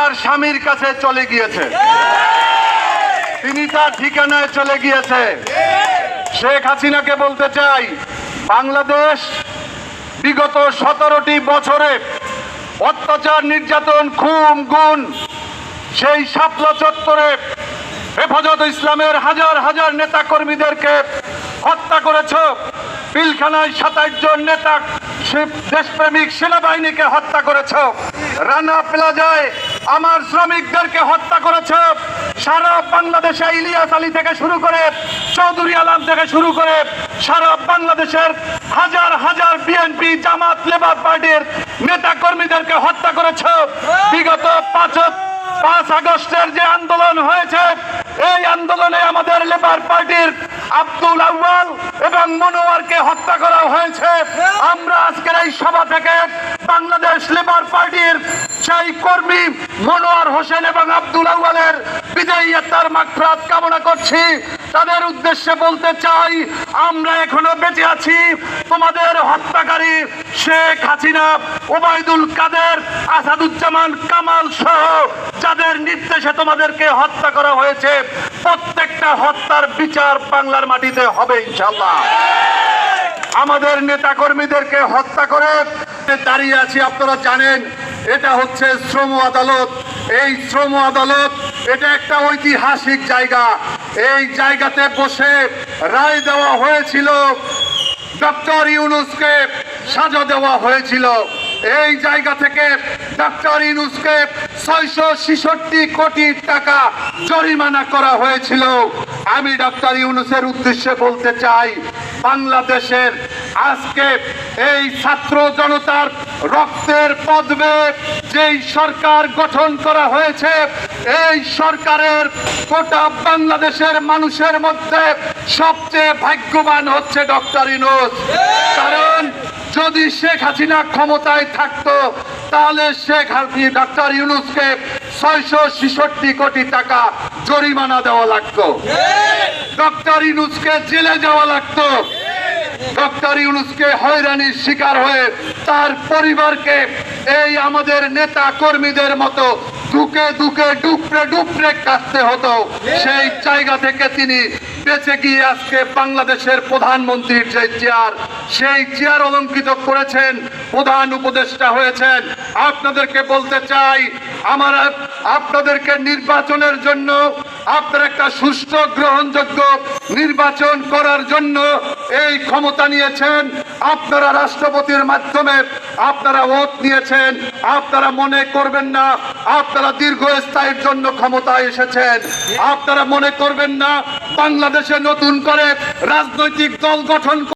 তার স্বামীর কাছে চলে গিয়েছে। তিনি তার ঠিকানায় চলে গিয়েছে। শেখ হাসিনাকে বলতে চাই, বাংলাদেশ বিগত সতেরোটি বছরে অত্যাচার, নির্যাতন, খুন, গুণ, সেই শাপলা চত্বরে হেফাজত ইসলামের হাজার হাজার নেতা কর্মীদেরকে হত্যা করেছ। পিলখানায় সাতাশ জন নেতা দেশপ্রেমিক সেনাবাহিনীকে হত্যা করেছ। রানা প্লাজায় আমার শ্রমিকদেরকে হত্যা করেছ। সারা বাংলাদেশে ইলিয়াস আলী থেকে শুরু করে চৌধুরী আলম থেকে শুরু করে সারা বাংলাদেশের হাজার হাজার বিএনপি, জামাত, লেবার পার্টির নেতা কর্মীদেরকে হত্যা করেছ। বিগত পাঁচ পাঁচ আগস্টের যে আন্দোলন হয়েছে, এই আন্দোলনে আমাদের লেবার পার্টির আব্দুল আউয়াল এবং মনোয়ারকে হত্যা করা হয়েছে। আমরা আজকের এই সভা থেকে বাংলাদেশ লেবার পার্টির সেই কর্মী মনোয়ার হোসেন এবং আব্দুল আউয়ালের বিজয়ী তার মাগফিরাত কামনা করছি। তাদের উদ্দেশ্যে বলতে চাই, আমরা এখনও বেঁচে আছি। তোমাদের হত্যাকারী শেখ হাসিনা, ওবায়দুল কাদের, আসাদুজ্জামান কামাল সহ যাদের নির্দেশে তোমাদেরকে হত্যা করা হয়েছে, প্রত্যেকটা হত্যার বিচার বাংলার মাটিতে হবে ইনশাল্লাহ আমাদের নেতা কর্মীদেরকে হত্যা করে দাঁড়িয়ে আছি, আপনারা জানেন এটা হচ্ছে শ্রম আদালত। এই শ্রম আদালত, এটা একটা ঐতিহাসিক জায়গা। এই জায়গাতে বসে রায় দেওয়া হয়েছিল ডক্টর ইউনুসকে সাজা দেওয়া হয়েছিল। এই জায়গা থেকে ডক্টর ইউনুসকে ছয়শো ছেষট্টি কোটি টাকা জরিমানা করা হয়েছিল। আমি ডক্টর ইউনুসের উদ্দেশ্যে বলতে চাই, বাংলাদেশের আজকে এই ছাত্র জনতার রক্তের পদ্মে যেই সরকার গঠন করা হয়েছে এই সরকারের গোটা বাংলাদেশের মানুষের মধ্যে সবচেয়ে ভাগ্যবান হচ্ছে ডক্টর ইনুস কারণ যদি শেখ হাসিনা ক্ষমতায় থাকতো তাহলে শেখ হাসিনা ডক্টর ইউনুসকে ছয়শো ছেষট্টি কোটি টাকা জরিমানা দেওয়া লাগতো। ডক্টর ইউনুসকে জেলে যাওয়া লাগতো। ডক্টর ইউনুসকে হয়রানির শিকার হয়ে তার পরিবারকে এই আমাদের নেতা কর্মীদের মতো দুকে দুকে ডুবরে ডুবরে কাটতে হতো। সেই জায়গা থেকে তিনি বেঁচে গিয়ে আজকে বাংলাদেশের প্রধানমন্ত্রীর যে চেয়ার, সেই চেয়ার অলঙ্কিত করেছেন, প্রধান উপদেষ্টা হয়েছেন। আপনাদেরকে বলতে চাই, আমার আপনাদেরকে নির্বাচনের জন্য আপনার একটা সুষ্ঠু, গ্রহণযোগ্য নির্বাচন করার জন্য এই ক্ষমতা নিয়েছেন, আপনারা রাষ্ট্রপতির মাধ্যমে, আপনারা ভোট নিয়েছেন, আপনারা মনে করবেন না, আপনারা দীর্ঘস্থায়ীর জন্য ক্ষমতায় এসেছেন। আপনারা মনে করবেন না, বাংলাদেশে নতুন করে রাজনৈতিক দল গঠন